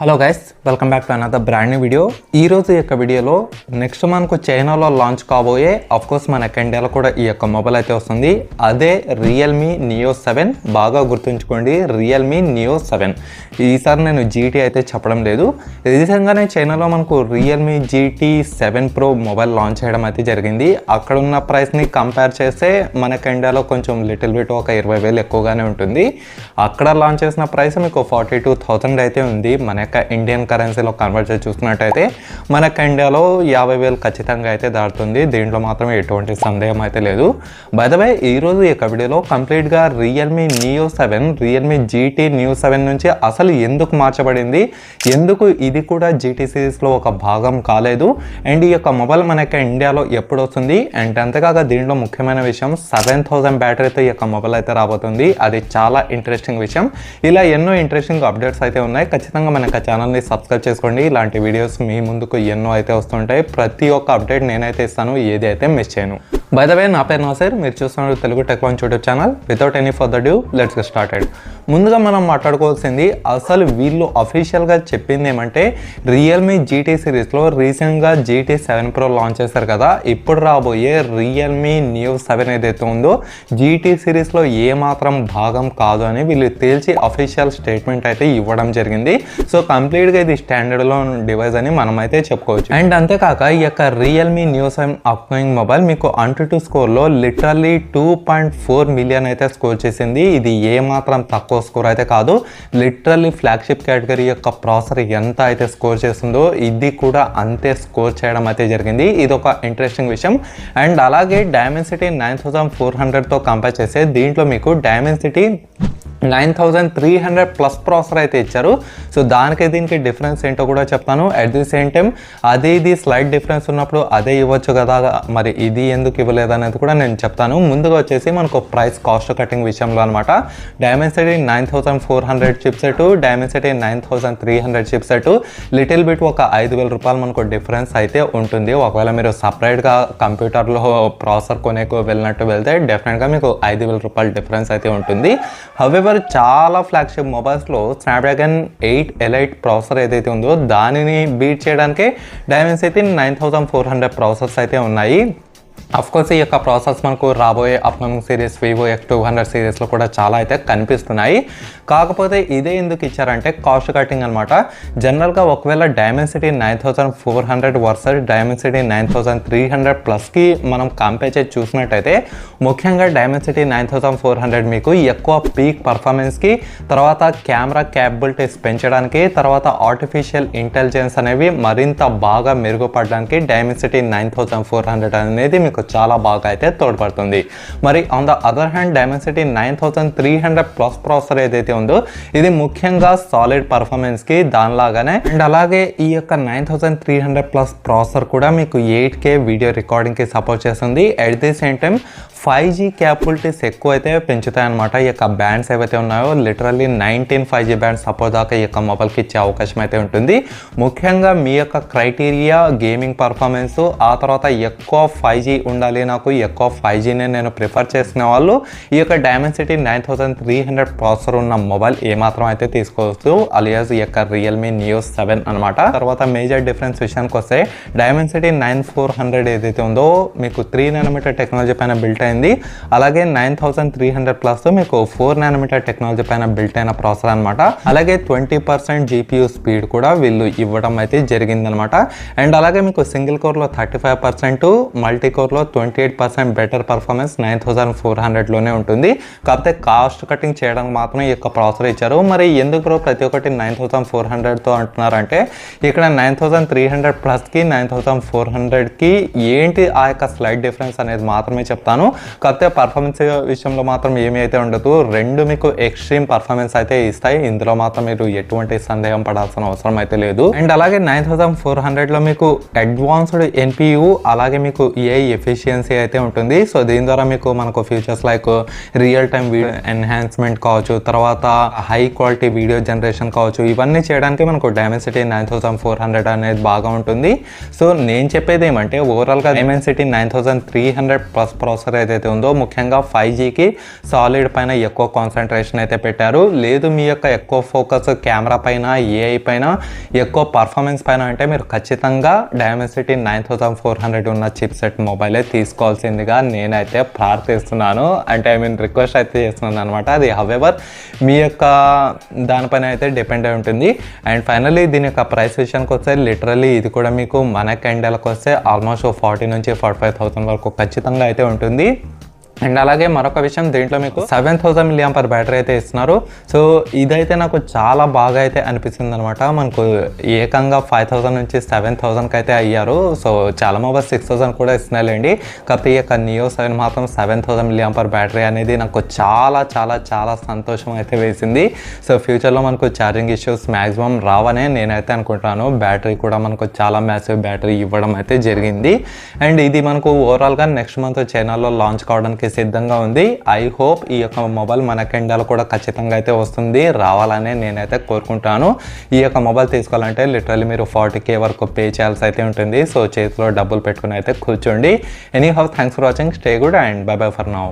Hello guys welcome back to another brand video ఈ రోజు యొక్క వీడియోలో నెక్స్ట్ మనకు చైనాలో లాంచ్ కాబోయే అఫ్ కోర్స్ మన ఇండియాలో కూడా ఈ యొక్క మొబైల్ అయితే వస్తుంది. అదే రియల్మీ నియో సెవెన్ బాగా గుర్తుంచుకోండి రియల్మీ నియో సెవెన్ ఈసారి నేను జీటీ అయితే చెప్పడం లేదు. రీసెంట్గానే చైనాలో మనకు Realme GT seven Pro mobile launch చేయడం అయితే జరిగింది. అక్కడ ఉన్న ప్రైస్ని కంపేర్ చేస్తే మనకి ఇండియాలో కొంచెం లిటిల్ బిట్ ఒక ఇరవై వేలు ఎక్కువగానే ఉంటుంది. అక్కడ లాంచ్ చేసిన ప్రైస్ మీకు ఫార్టీ టూ థౌసండ్ అయితే ఉంది. మన ఇండియన్ కరెన్సీలో కన్వర్ట్ చేసి చూసినట్టయితే మనకు ఇండియాలో యాభై వేలు ఖచ్చితంగా అయితే దాటుతుంది. దీంట్లో మాత్రం ఎటువంటి సందేహం అయితే లేదు. బయదవే ఈరోజు ఈ యొక్క వీడియోలో కంప్లీట్గా Realme Neo seven Realme GT Neo seven నుంచి అసలు ఎందుకు మార్చబడింది? ఎందుకు ఇది కూడా జీటీ సిరీస్లో ఒక భాగం కాలేదు? అండ్ ఈ యొక్క మొబైల్ మనకి ఇండియాలో ఎప్పుడు వస్తుంది? అండ్ అంతేకాక దీంట్లో ముఖ్యమైన విషయం సెవెన్ థౌసండ్ బ్యాటరీతో ఈ యొక్క మొబైల్ అయితే రాబోతుంది. అది చాలా ఇంట్రెస్టింగ్ విషయం. ఇలా ఎన్నో ఇంట్రెస్టింగ్ అప్డేట్స్ అయితే ఉన్నాయి. ఖచ్చితంగా మన ఛానల్ని సబ్స్క్రైబ్ చేసుకోండి. ఇలాంటి వీడియోస్ మీ ముందుకు ఎన్నో అయితే వస్తుంటాయి. ప్రతి ఒక్క అప్డేట్ నేనైతే ఇస్తాను. ఏది అయితే మిస్ చేయను. బై ద వే నా పేరు నాసర్. మీరు చూస్తున్నారు Telugu tech one YouTube channel. Without any further due let's get started ముందుగా మనం మాట్లాడుకోవాల్సింది అసలు వీళ్ళు అఫీషియల్గా చెప్పింది ఏమంటే రియల్మీ జీటీ సిరీస్లో రీసెంట్గా జీటీ సెవెన్ ప్రో లాంచ్ చేశారు కదా. ఇప్పుడు రాబోయే రియల్మీ న్యూ సెవెన్ ఏదైతే ఉందో జీటీ సిరీస్లో ఏ మాత్రం భాగం కాదు అని వీళ్ళు తేల్చి అఫీషియల్ స్టేట్మెంట్ అయితే ఇవ్వడం జరిగింది. సో కంప్లీట్గా ఇది స్టాండర్డ్లో డివైస్ అని మనం అయితే చెప్పుకోవచ్చు. అండ్ అంతేకాక ఈ యొక్క Realme new seven upcoming mobile మీకు AnTuTu స్కోర్లో literally two point four million అయితే స్కోర్ చేసింది. ఇది ఏ మాత్రం తక్కువ స్కోర్ అయితే కాదు. లిటరల్లీ ఫ్లాగ్షిప్ కేటగిరీ యొక్క ప్రాసెసర్ ఎంత అయితే స్కోర్ చేస్తుందో ఇది కూడా అంతే స్కోర్ చేయడం అయితే జరిగింది. ఇది ఒక ఇంట్రెస్టింగ్ విషయం. అండ్ అలాగే డైమెన్సిటీ నైన్ థౌసండ్ ఫోర్ హండ్రెడ్తో కంపేర్ చేస్తే దీంట్లో మీకు Dimensity nine thousand three hundred plus processor అయితే ఇచ్చారు. సో దానికి దీనికి డిఫరెన్స్ ఏంటో కూడా చెప్తాను. అట్ ది సేమ్ టైం అదే ఇది స్లైడ్ డిఫరెన్స్ ఉన్నప్పుడు అదే ఇవ్వచ్చు కదా మరి ఇది ఎందుకు ఇవ్వలేదు అనేది కూడా నేను చెప్తాను. ముందుగా వచ్చేసి మనకు ప్రైస్ కాస్ట్ కటింగ్ విషయంలో అనమాట Dimensity nine thousand four hundred chip set Dimensity nine thousand three hundred chip set little bit ఒక ఐదు వేల రూపాయలు మనకు డిఫరెన్స్ అయితే ఉంటుంది. ఒకవేళ మీరు సపరేట్గా కంప్యూటర్లో ప్రాసెసర్ కొనేకు వెళ్ళినట్టు వెళ్తే డెఫినెట్గా మీకు ఐదు వేల రూపాయలు డిఫరెన్స్ అయితే ఉంటుంది. హవెవర్ చాలా ఫ్లాగ్షిప్ మొబైల్స్లో స్నాప్డ్రాగన్ ఎయిట్ ఎలైట్ ప్రాసెసర్ ఏదైతే ఉందో దానిని బీట్ చేయడానికి అయితే nine thousand four hundred processors అయితే ఉన్నాయి. కోర్స్ ఈ యొక్క ప్రాసెస్ మనకు రాబోయే upcoming series Vivo X two hundred సిరీస్లో కూడా చాలా అయితే కనిపిస్తున్నాయి. కాకపోతే ఇదే ఎందుకు ఇచ్చారంటే కాస్ట్ కటింగ్ అనమాట జనరల్గా ఒకవేళ Dimensity nine thousand four hundred versus Dimensity nine thousand three hundred ప్లస్కి మనం కంపేర్ చేసి చూసినట్టయితే ముఖ్యంగా Dimensity nine thousand four hundred మీకు ఎక్కువ పీక్ పర్ఫార్మెన్స్కి తర్వాత కెమెరా క్యాపబిలిటీస్ పెంచడానికి తర్వాత ఆర్టిఫిషియల్ ఇంటెలిజెన్స్ అనేవి మరింత బాగా మెరుగుపడడానికి Dimensity nine thousand four hundred అనేది మీకు చాలా బాగా అయితే తోడ్పడుతుంది. మరి on the other hand Dimensity nine thousand three hundred plus processor ఏదైతే ఉందో ఇది ముఖ్యంగా సాలిడ్ పర్ఫార్మెన్స్కి దానిలాగానే. అండ్ అలాగే ఈ యొక్క nine thousand three hundred plus processor కూడా మీకు ఎయిట్ కే వీడియో రికార్డింగ్కి సపోర్ట్ చేస్తుంది. At the same time five G capabilities ఎక్కువ అయితే పెంచుతాయన్నమాట. ఈ యొక్క బ్యాండ్స్ ఏవైతే ఉన్నాయో literally nineteen five G band support దాకా ఈ యొక్క మొబైల్కి ఇచ్చే అవకాశం అయితే ఉంటుంది. ముఖ్యంగా మీ యొక్క క్రైటీరియా గేమింగ్ పర్ఫార్మెన్స్ ఆ తర్వాత ఎక్కువ ఫైవ్ జీ ఉండాలి నాకు ఎక్కువ ఫైవ్ జీనే నేను ప్రిఫర్ చేసిన వాళ్ళు ఈ యొక్క Dimensity nine thousand three hundred processor ఉన్న మొబైల్ ఏమాత్రం అయితే తీసుకోవచ్చు అలియాస్ ఈ యొక్క రియల్మీ నియో సెవెన్ అనమాట తర్వాత మేజర్ డిఫరెన్స్ విషయానికి వస్తే డైమెన్సిటీ నైన్ ఫోర్ హండ్రెడ్ ఏదైతే ఉందో మీకు త్రీ నానోమీటర్ టెక్నాలజీ పైన బిల్ట్ అయింది. అలాగే nine thousand three hundred plus మీకు ఫోర్ నానోమీటర్ టెక్నాలజీ పైన బిల్ట్ అయిన ప్రాసెసర్ అనమాట అలాగే ట్వంటీ పర్సెంట్ జీపీయూ స్పీడ్ కూడా వీళ్ళు ఇవ్వడం అయితే జరిగిందనమాట అండ్ అలాగే మీకు సింగిల్ కోర్లో thirty five percent multi కోర్లో twenty eight percent better performance nine thousand four హండ్రెడ్లోనే ఉంటుంది. కాకపోతే కాస్ట్ కటింగ్ చేయడానికి మాత్రం ఈ యొక్క ప్రాసెసర్ ఇచ్చారు. మరి ఎందుకు బ్రో ప్రతి ఒక్కటి నైన్ థౌసండ్ ఫోర్ హండ్రెడ్తో అంటున్నారంటే ఇక్కడ నైన్ థౌసండ్ త్రీ హండ్రెడ్ ప్లస్కి నైన్ థౌసండ్ ఫోర్ హండ్రెడ్కి ఏంటి ఆ యొక్క స్లైడ్ డిఫరెన్స్ అనేది మాత్రమే చెప్తాను. కాకపోతే పర్ఫార్మెన్స్ విషయంలో మాత్రం ఏమీ అయితే ఉండదు. రెండు మీకు ఎక్స్ట్రీమ్ పర్ఫార్మెన్స్ అయితే ఇస్తాయి. ఇందులో మాత్రం మీరు ఎటువంటి సందేహం పడాల్సిన అవసరం అయితే లేదు. అండ్ అలాగే నైన్ థౌసండ్ ఫోర్ హండ్రెడ్లో మీకు అడ్వాన్స్డ్ ఎన్పియు అలాగే మీకు ఏఐ ఎఫిషియన్సీ అయితే ఉంటుంది. సో దీని ద్వారా మీకు మనకు features like real time video enhancement కావచ్చు తర్వాత హై క్వాలిటీ వీడియో జనరేషన్ కావచ్చు ఇవన్నీ చేయడానికి మనకు Dimensity nine thousand four hundred అనేది బాగా ఉంటుంది. సో నేను చెప్పేది ఏమంటే ఓవరాల్గా Dimensity nine thousand three hundred plus processor అయితే ఏదైతే ఉందో ముఖ్యంగా ఫైవ్ జీకి సాలిడ్ పైన ఎక్కువ కాన్సన్ట్రేషన్ అయితే పెట్టారు. లేదు మీ యొక్క ఎక్కువ ఫోకస్ కెమెరా పైన ఏఐ పైన ఎక్కువ పర్ఫార్మెన్స్ పైన అంటే మీరు ఖచ్చితంగా Dimensity nine thousand four hundred ఉన్న చిప్ సెట్ మొబైలే తీసుకోవాల్సిందిగా నేనైతే ప్రార్థిస్తున్నాను. అంటే ఐ మీన్ రిక్వెస్ట్ అయితే చేస్తున్నాను అనమాట అది హవెవర్ మీ యొక్క దానిపైన అయితే డిపెండ్ అయి ఉంటుంది. అండ్ ఫైనలీ దీని యొక్క ప్రైస్ విషయానికి వస్తే లిటరలీ ఇది కూడా మీకు మన కెండలకు వస్తే ఆల్మోస్ట్ ఫార్టీ నుంచి ఫార్టీ ఫైవ్ థౌసండ్ వరకు ఖచ్చితంగా అయితే ఉంటుంది. అండ్ అలాగే మరొక విషయం దీంట్లో మీకు seven thousand milliampere battery అయితే ఇస్తున్నారు. సో ఇదైతే నాకు చాలా బాగా అయితే అనిపిస్తుంది అనమాట మనకు ఏకంగా ఫైవ్ థౌసండ్ నుంచి సెవెన్ థౌసండ్కి అయితే అయ్యారు. సో చాలా మొబైల్ సిక్స్ థౌసండ్ కూడా ఇస్తున్నాయిలేండి కాకపోతే ఈ యొక్క నియో సెవెన్ మాత్రం seven thousand milliampere battery అనేది నాకు చాలా చాలా చాలా సంతోషం అయితే వేసింది. సో ఫ్యూచర్లో మనకు ఛార్జింగ్ ఇష్యూస్ మ్యాక్సిమం రావనే నేనైతే అనుకుంటాను బ్యాటరీ కూడా మనకు చాలా మ్యాసివ్ బ్యాటరీ ఇవ్వడం అయితే జరిగింది. అండ్ ఇది మనకు ఓవరాల్గా నెక్స్ట్ మంత్ చైనాలో లాంచ్ కావడానికి సిద్ధంగా ఉంది. ఐ హోప్ ఈ యొక్క మొబైల్ మన కెండాలో కూడా ఖచ్చితంగా అయితే వస్తుంది. రావాలని నేనైతే కోరుకుంటాను. ఈ యొక్క మొబైల్ తీసుకోవాలంటే లిటరల్లీ మీరు ఫార్టీ కే వరకు పే చేయాల్సి అయితే ఉంటుంది. సో చేతిలో డబ్బులు పెట్టుకుని అయితే కూర్చోండి. Anyhow thanks for watching stay good and bye bye for now